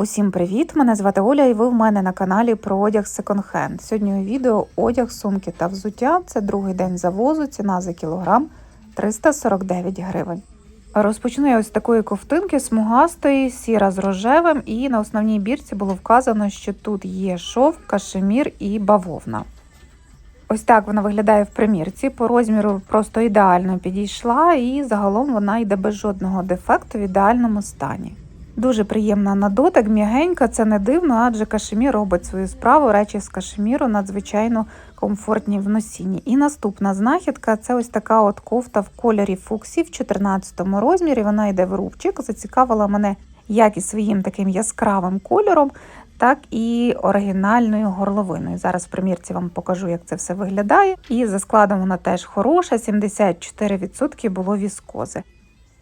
Усім привіт! Мене звати Оля, і ви в мене на каналі про одяг секонд-хенд. Сьогодні у відео одяг, сумки та взуття. Це другий день завозу, ціна за кілограм 349 гривень. Розпочну я ось такої ковтинки смугастої, сіра з рожевим, і на основній бірці було вказано, що тут є шовк, кашемір і бавовна. Ось так вона виглядає в примірці. По розміру просто ідеально підійшла, і загалом вона йде без жодного дефекту в ідеальному стані. Дуже приємна на дотик, м'ягенька, це не дивно, адже кашемір робить свою справу. Речі з кашеміру надзвичайно комфортні в носінні. І наступна знахідка це ось така от кофта в кольорі фуксі в 14 розмірі. Вона йде в рубчик. Зацікавила мене як і своїм таким яскравим кольором, так і оригінальною горловиною. Зараз в примірці вам покажу, як це все виглядає. І за складом вона теж хороша, 74% було віскози.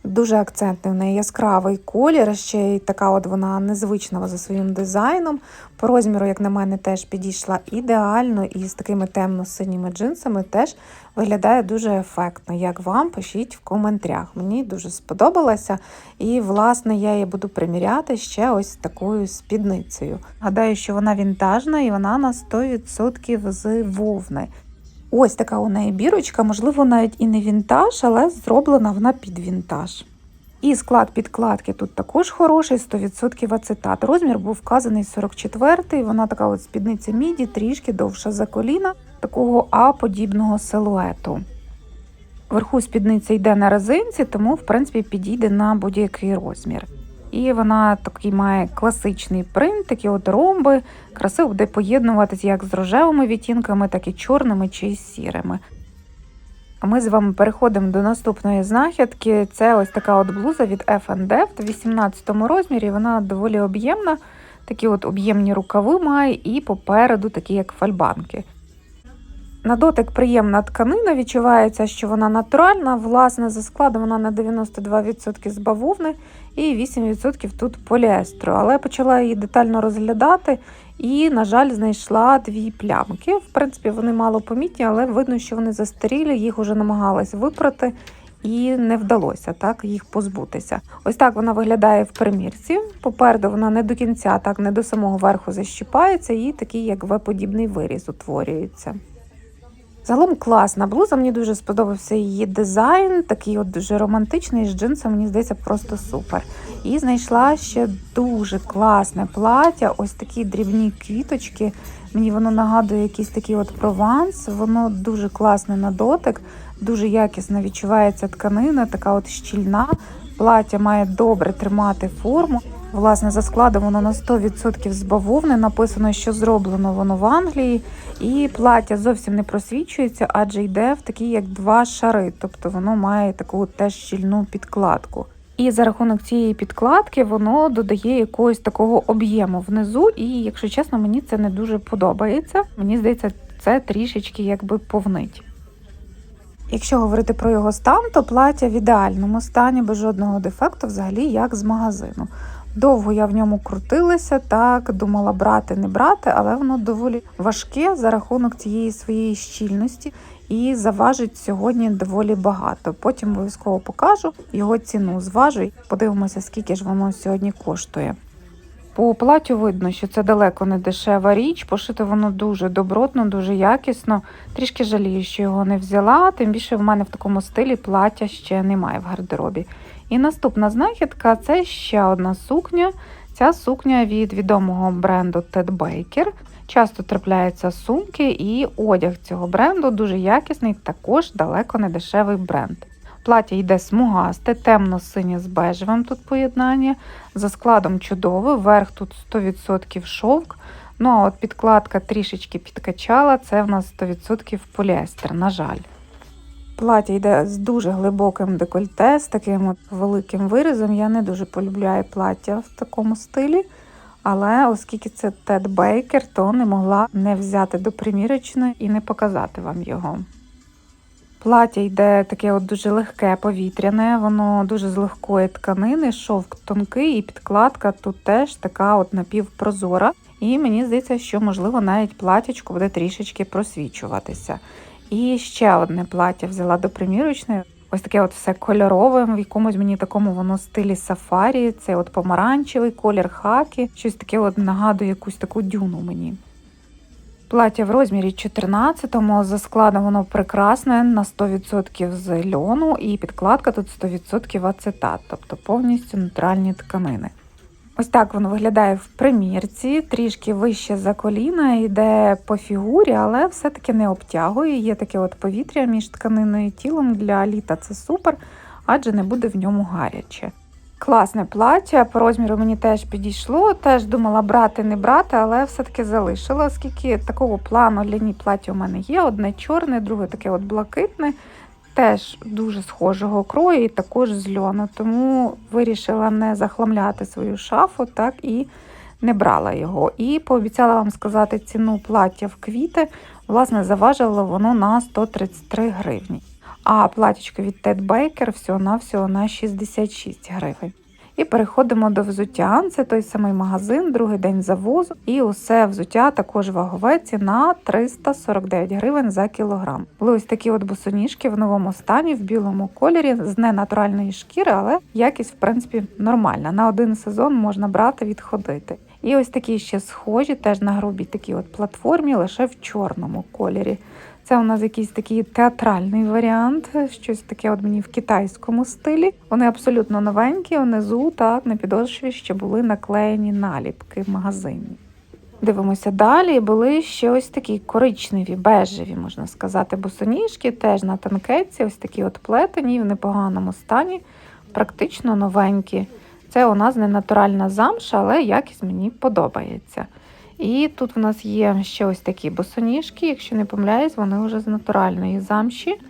Дуже акцентний в неї яскравий колір, ще й така от вона незвична за своїм дизайном. По розміру, як на мене, теж підійшла ідеально і з такими темно-синіми джинсами теж виглядає дуже ефектно. Як вам, пишіть в коментарях. Мені дуже сподобалося. І, власне, я її буду приміряти ще ось такою спідницею. Гадаю, що вона вінтажна і вона на 100% з вовни. Ось така у неї бірочка, можливо, навіть і не вінтаж, але зроблена вона під вінтаж. І склад підкладки тут також хороший, 100% ацетат. Розмір був вказаний 44-й, вона така от спідниця міді, трішки довша за коліна, такого А-подібного силуету. Вверху спідниця йде на резинці, тому, в принципі, підійде на будь-який розмір. І вона такий має класичний принт, такі от ромби. Красиво буде поєднуватись як з рожевими відтінками, так і чорними чи сірими. А ми з вами переходимо до наступної знахідки. Це ось така от блуза від F&F в 18 розмірі. Вона доволі об'ємна, такі от об'ємні рукави має, і попереду такі, як фальбанки. На дотик приємна тканина, відчувається, що вона натуральна. Власне, за складом вона на 92% з бавовни і 8% тут поліестру. Але почала її детально розглядати і, на жаль, знайшла дві плямки. В принципі, вони мало помітні, але видно, що вони застарілі, їх уже намагалась випрати. І не вдалося так їх позбутися. Ось так вона виглядає в примірці. Попереду вона не до кінця, так не до самого верху защіпається, і такий як В-подібний виріз утворюється. Загалом класна блуза, мені дуже сподобався її дизайн, такий от дуже романтичний з джинсом, мені здається, просто супер. І знайшла ще дуже класне плаття, ось такі дрібні квіточки. Мені воно нагадує якийсь такий от прованс, воно дуже класне на дотик, дуже якісно відчувається тканина, така от щільна. Плаття має добре тримати форму. Власне, за складом воно на 100% з бавовни. Написано, що зроблено воно в Англії, і плаття зовсім не просвічується, адже йде в такі як два шари, тобто воно має таку теж щільну підкладку. І за рахунок цієї підкладки воно додає якогось такого об'єму внизу, і, якщо чесно, мені це не дуже подобається. Мені здається, це трішечки якби повнить. Якщо говорити про його стан, то плаття в ідеальному стані, без жодного дефекту, взагалі як з магазину. Довго я в ньому крутилася, так думала брати, не брати, але воно доволі важке за рахунок цієї своєї щільності і заважить сьогодні доволі багато. Потім обов'язково покажу його ціну, зважу і подивимося, скільки ж воно сьогодні коштує. По платтю видно, що це далеко не дешева річ, пошито воно дуже добротно, дуже якісно. Трішки жалію, що його не взяла, тим більше в мене в такому стилі плаття ще немає в гардеробі. І наступна знахідка це ще одна сукня. Ця сукня від відомого бренду Ted Baker. Часто трапляються сумки, і одяг цього бренду дуже якісний, також далеко не дешевий бренд. Плаття йде смугасте, темно-синє з бежевим тут поєднання. За складом чудовий, верх тут 100% шовк. Ну а от підкладка трішечки підкачала, це в нас 100% поліестер, на жаль. Плаття йде з дуже глибоким декольте, з таким от великим вирізом. Я не дуже полюбляю плаття в такому стилі. Але оскільки це Тед Бейкер, то не могла не взяти до примірочної і не показати вам його. Плаття йде таке от дуже легке повітряне, воно дуже з легкої тканини, шовк тонкий, і підкладка тут теж така от напівпрозора. І мені здається, що, можливо, навіть платячко буде трішечки просвічуватися. І ще одне плаття взяла до примірочної. Ось таке от все кольорове, в якомусь мені такому воно стилі сафарі. Це от помаранчевий колір хаки, щось таке от нагадує якусь таку дюну мені. Плаття в розмірі 14-му, за складом воно прекрасне на 100% з льону і підкладка тут 100% ацетат, тобто повністю натуральні тканини. Ось так воно виглядає в примірці, трішки вище за коліна, йде по фігурі, але все-таки не обтягує. Є таке от повітря між тканиною і тілом для літа це супер, адже не буде в ньому гаряче. Класне плаття, по розміру мені теж підійшло. Теж думала брати, не брати, але все-таки залишила, оскільки такого плану ляні плаття у мене є. Одне чорне, друге таке от блакитне, теж дуже схожого крою і також з льону. Тому вирішила не захламляти свою шафу, так і не брала його. І пообіцяла вам сказати ціну плаття в квіти. Власне, заважило воно на 133 гривні. А платічко від Ted Baker всього-навсього на 66 гривень. І переходимо до взуття. Це той самий магазин, другий день завозу. І усе взуття також вагове ціна 349 гривень за кілограм. Були ось такі от босоніжки в новому стані, в білому кольорі, з ненатуральної шкіри, але якість, в принципі, нормальна. На один сезон можна брати, відходити. І ось такі ще схожі, теж на грубій такій от платформі, лише в чорному кольорі. Це у нас якийсь такий театральний варіант, щось таке от мені в китайському стилі. Вони абсолютно новенькі, внизу так на підошві ще були наклеєні наліпки в магазині. Дивимося далі. Були ще ось такі коричневі, бежеві, можна сказати, босоніжки, теж на танкетці, ось такі от плетені в непоганому стані, практично новенькі. Це у нас не натуральна замша, але якість мені подобається. І тут в нас є ще ось такі босоніжки, якщо не помиляюсь, вони вже з натуральної замші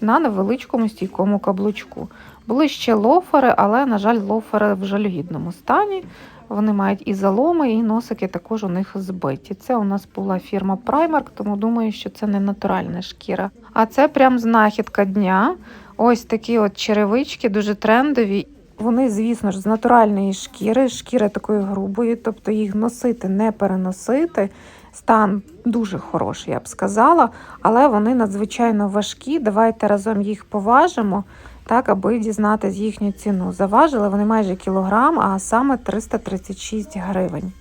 на невеличкому стійкому каблучку. Були ще лофери, але, на жаль, лофери в жалюгідному стані. Вони мають і заломи, і носики також у них збиті. Це у нас була фірма Primark, тому думаю, що це не натуральна шкіра. А це прям знахідка дня. Ось такі от черевички, дуже трендові. Вони, звісно ж, з натуральної шкіри, шкіра такої грубої, тобто їх носити, не переносити. Стан дуже хороший, я б сказала, але вони надзвичайно важкі. Давайте разом їх поважимо, так, аби дізнатися їхню ціну. Заважили вони майже кілограм, а саме 336 гривень.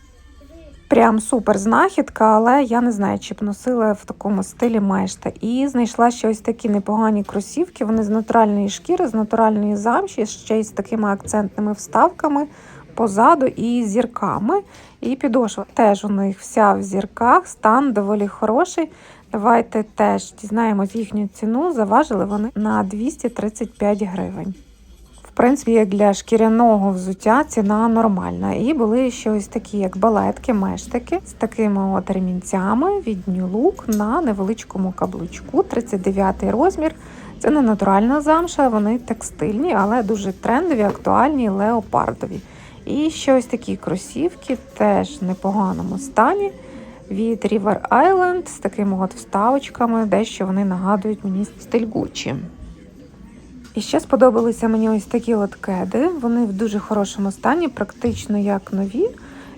Прям супер знахідка, але я не знаю, чи б носила в такому стилі мешта. І знайшла ще ось такі непогані кросівки. Вони з натуральної шкіри, з натуральної замші, ще й з такими акцентними вставками позаду і зірками. І підошва теж у них вся в зірках, стан доволі хороший. Давайте теж дізнаємось їхню ціну. Заважили вони на 235 гривень. Принципі, як для шкіряного взуття ціна нормальна. І були ще ось такі, як балетки, мештики з такими от ремінцями від New Look на невеличкому каблучку, 39 розмір. Це не натуральна замша, вони текстильні, але дуже трендові, актуальні, леопардові. І ще ось такі кросівки, теж в непоганому стані. Від River Island з такими от вставочками, дещо вони нагадують мені стиль Gucci. І ще сподобалися мені ось такі от кеди. Вони в дуже хорошому стані, практично як нові.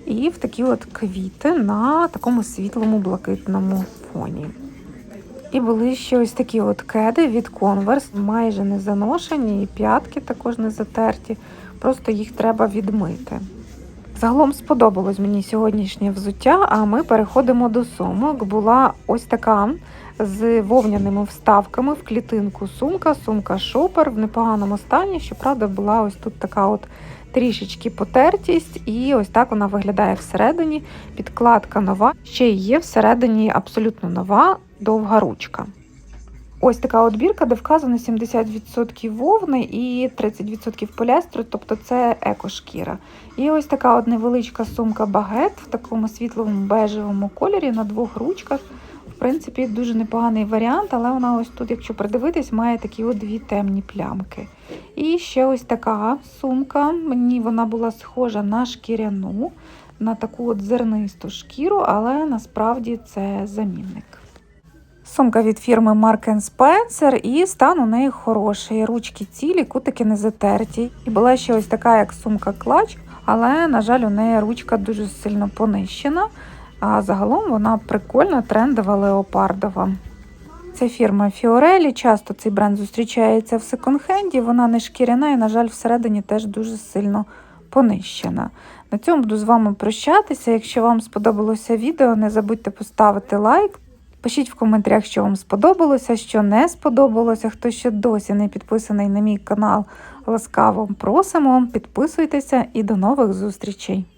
І в такі от квіти на такому світлому блакитному фоні. І були ще ось такі от кеди від Converse, майже не заношені, і п'ятки також не затерті. Просто їх треба відмити. Загалом сподобалось мені сьогоднішнє взуття, а ми переходимо до сумок. Була ось така з вовняними вставками в клітинку сумка, сумка шопер в непоганому стані. Щоправда, була ось тут така от трішечки потертість, і ось так вона виглядає всередині. Підкладка нова. Ще є всередині абсолютно нова довга ручка. Ось така от бірка, де вказано 70% вовни і 30% поліестру, тобто це екошкіра. І ось така от невеличка сумка багет в такому світлому бежевому кольорі на двох ручках. В принципі, дуже непоганий варіант, але вона ось тут, якщо придивитись, має такі от дві темні плямки. І ще ось така сумка. Мені вона була схожа на шкіряну, на таку от зернисту шкіру, але насправді це замінник. Сумка від фірми Mark Spencer і стан у неї хороший. Ручки цілі, кутики не затерті. І була ще ось така, як сумка клач, але, на жаль, у неї ручка дуже сильно понищена. А загалом вона прикольна, трендова, леопардова. Це фірма Фіорелі. Часто цей бренд зустрічається в секонд-хенді. Вона не шкіряна і, на жаль, всередині теж дуже сильно понищена. На цьому буду з вами прощатися. Якщо вам сподобалося відео, не забудьте поставити лайк. Пишіть в коментарях, що вам сподобалося, що не сподобалося. Хто ще досі не підписаний на мій канал, ласкаво просимо. Підписуйтеся і до нових зустрічей!